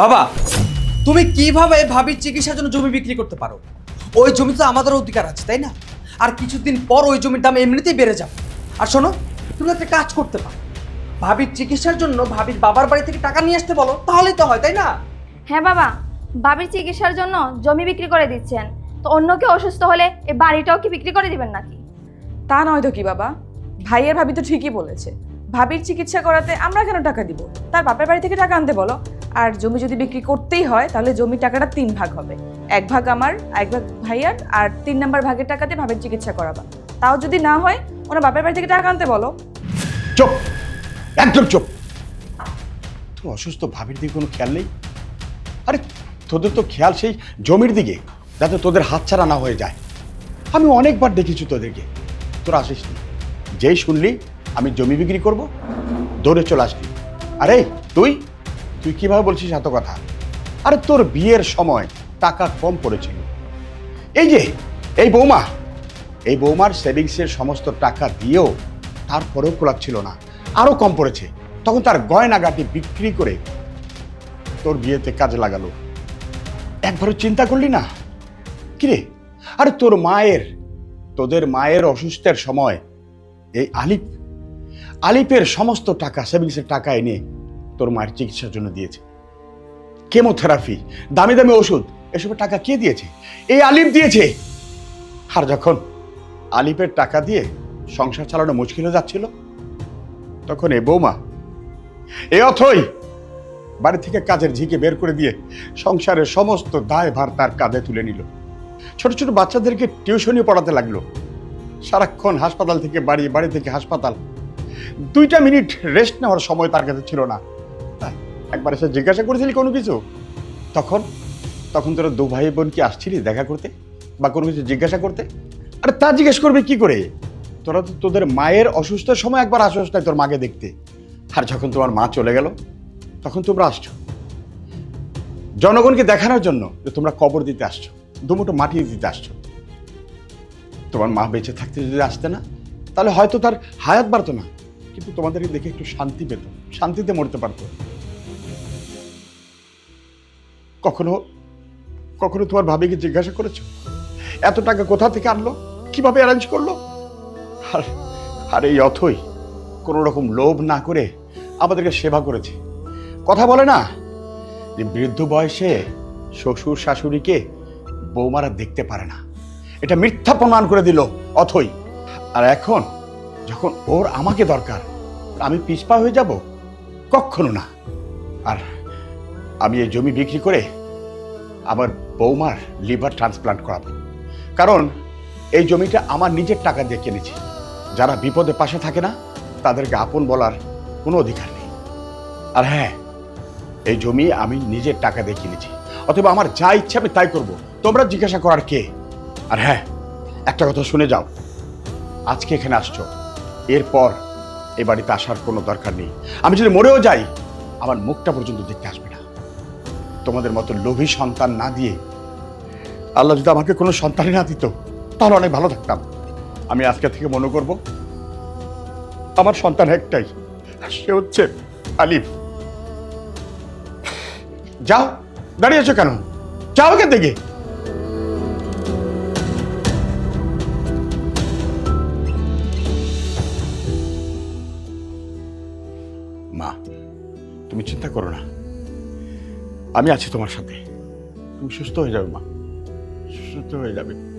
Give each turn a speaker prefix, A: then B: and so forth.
A: বাবা তুমি কীভাবে ভাবির চিকিৎসার জন্য জমি বিক্রি করতে পারো? ওই জমি তো আমাদের অধিকার আছে তাই না? আর কিছুদিন পর ওই জমির দাম এমনিতেই বেড়ে যাবে। আর শোনো তুমি একটা কাজ করতে পারো। ভাবির চিকিৎসার জন্য ভাবির বাবার বাড়ি থেকে টাকা নিয়ে আসতে বলো তাহলেই তো হয় তাই না?
B: হ্যাঁ বাবা বাবির চিকিৎসার জন্য জমি বিক্রি করে দিচ্ছেন। তো অন্য কেউ অসুস্থ হলে এই বাড়িটাও কি বিক্রি করে দিবেন নাকি?
C: তা নয় তো কি বাবা ভাইয়ের ভাবি তো ঠিকই বলেছে। ভাবির চিকিৎসা করাতে আমরা কেন টাকা দিব? তার বাপের বাড়ি থেকে টাকা আনতে বলো। আর জমি যদি বিক্রি করতেই হয়, তাহলে জমি টাকাটা তিন ভাগ হবে। এক ভাগ আমার এক ভাগ ভাইয়ার, আর তিন নাম্বার ভাগের টাকাতে ভাবের চিকিৎসা করাবা। তাও যদি না হয় ওনার বাপের বাড়ি থেকে টাকা আনতে বলো।
D: চুপ! একদম চুপ! তো অসুস্থ ভাবির দিকে কোনো খেয়াল নেই? আরে, তোদের তো খেয়াল সেই জমির দিকে, যাতে তোদের হাত ছাড়া না হয়ে যায়। আমি অনেকবার দেখেছি তোদেরকে। তোরা আসিস নি। যেই শুনলি, আমি জমি বিক্রি করব, দৌড়ে চলে আসলি আরে, তুই? তুই কীভাবে বলছিস এত কথা? আরে তোর বিয়ের সময় টাকা কম পড়েছিল। এই যে, এই বৌমা, এই বৌমার সেভিংসের সমস্ত টাকা দিয়েও তারপরেও ছিল না আরও কম পড়েছে। তখন তার গয়নাগাটি বিক্রি করে তোর বিয়েতে কাজে লাগালো। একবারও চিন্তা করলি না? কিরে? আরে তোর মায়ের, তোদের মায়ের অসুস্থের সময় এই আলিপ আলিপের সমস্ত টাকা, সেভিংসের টাকা এনে তোর মায়ের চিকিৎসার জন্য দিয়েছে। কেমোথেরাপি, দামি দামি ওষুধ, এসবের টাকা কে দিয়েছে? এই আলিপ দিয়েছে। আর যখন আলিপের টাকা দিয়ে সংসার চালানো মুশকিল হয়ে যাচ্ছিল, তখন এ বৌমা, এ অথই বাড়ি থেকে কাজের ঝিকে বের করে দিয়ে সংসারের সমস্ত দায় ভার তার কাঁধে তুলে নিল। ছোট ছোট বাচ্চাদেরকে টিউশনি পড়াতে লাগল। সারাক্ষণ হাসপাতাল থেকে বাড়ি বাড়ি থেকে হাসপাতাল। দুইটা মিনিট রেস্ট নেওয়ার সময় তার কাছে ছিল না। একবার এসে জিজ্ঞাসা করেছিলি কোনো কিছু? তখন তখন তোরা দু ভাই বোন কি আসছিলি দেখা করতে? বা কোনো কিছু জিজ্ঞাসা করতে? আরে তা জিজ্ঞেস করবে কি করে? তোরা তো তোদের মায়ের অসুস্থের সময় একবার আসস নাই তোর মাকে দেখতে। আর যখন তোমার মা চলে গেল, তখন তোমরা আসছো। জনগণকে দেখানোর জন্য যে তোমরা কবর দিতে আসছো দুমুটো মাটি দিতে আসছো। তোমার মা বেঁচে থাকতে যদি আসতে না, তাহলে হয়তো তার হায়াত বাড়তো না, কিন্তু তোমাদেরকে দেখে একটু শান্তি পেত, শান্তিতে মরতে পারতো। কখনো কখনো তোমার ভাবিকে জিজ্ঞাসা করেছ? এত টাকা কোথা থেকে আনলো? কীভাবে অ্যারেঞ্জ করল? আর আর এই অথই কোনো রকম লোভ না করে আমাদেরকে সেবা করেছে। কথা বলে না, যে বৃদ্ধ বয়সে শ্বশুর শাশুড়িকে বৌমারা দেখতে পারে না। এটা মিথ্যা প্রমাণ করে দিল অথই। আর এখন যখন ওর আমাকে দরকার, আমি পিছপা হয়ে যাব, কখনো না। আর আমি এই জমি বিক্রি করে আমার বৌমার লিভার ট্রান্সপ্লান্ট করাবো। কারণ এই জমিটা আমার নিজের টাকা দিয়ে কিনেছি। যারা বিপদে পাশে থাকে না, তাদেরকে আপন বলার কোনো অধিকার নেই। আর হ্যাঁ এই জমি আমি নিজের টাকা দিয়ে কিনেছি। অথবা আমার যা ইচ্ছা আমি তাই করব। তোমরা জিজ্ঞাসা করার কে? আর হ্যাঁ একটা কথা শুনে যাও। আজকে এখানে আসছো। এরপর এ বাড়িতে আসার কোনো দরকার নেই। আমি যদি মরেও যাই, আমার মুখটা পর্যন্ত দেখতে আসবে। তোমাদের মতো লোভী সন্তান না দিয়ে আল্লাহ যদি আমাকে কোনো সন্তানই না দিত, তাহলে অনেক ভালো থাকতাম। আমি আজকে থেকে মনে করব, আমার সন্তান একটাই, সে হচ্ছে আলিফ। যাও, দাঁড়িয়ে আছো কেন? যাও এখান থেকে। মা, তুমি চিন্তা করো না। আমি আছি তোমার সাথে। তুমি সুস্থ হয়ে যাবে মা। সুস্থ হয়ে যাবে।